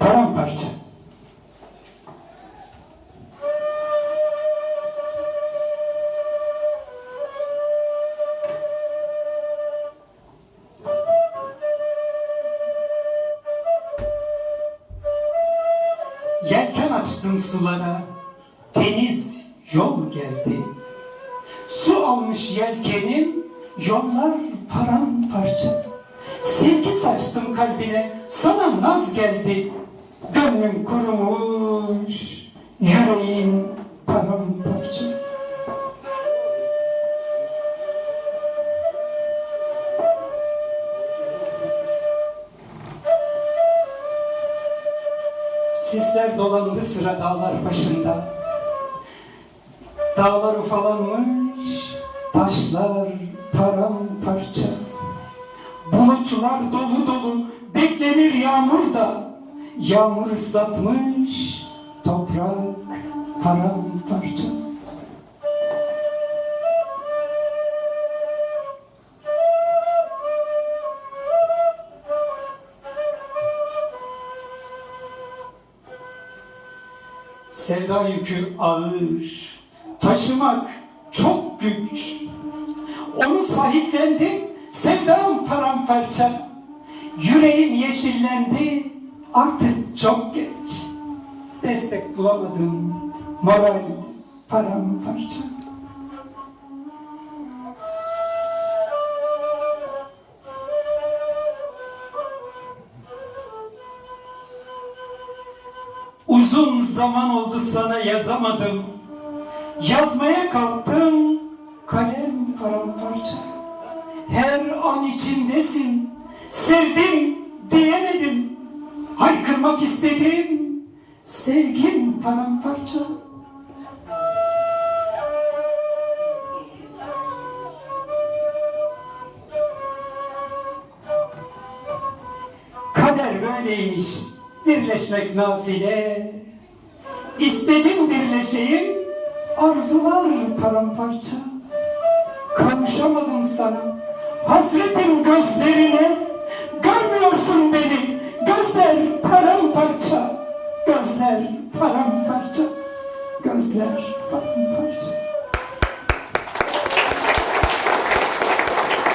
paramparça. Yelken açtın sulara, deniz yol geldi. Su almış yelkenim, yollar paramparça. Sevgi saçtım kalbine, sana naz geldi. Gönlüm kurumuş, yüreğin paramparça. Sisler dolandı sıra dağlar başında. Dağlar ufalanmış, taşlar paramparça. Bulutlar dolu dolu, beklenir yağmur da. Yağmur ıslatmış, toprak paramparça. Sevda yükü ağır, taşımak çok güç. Onu sahiplendim, sevdam paramparça. Yüreğim yeşillendi, artık çok geç. Destek bulamadım, moral paramparça. Uzun zaman oldu sana yazamadım. Yazmaya kalktım, kalem paramparça. Her an içimdesin, sevdim diyemedim. Haykırmak istedim, sevgim paramparça. Kader böyleymiş, birleşmek nafile. İstedim birleşeyim, arzular paramparça. Kavuşamadım sana, hasretim gözlerine. Görmüyorsun beni, gözler paramparça. Gözler paramparça, gözler.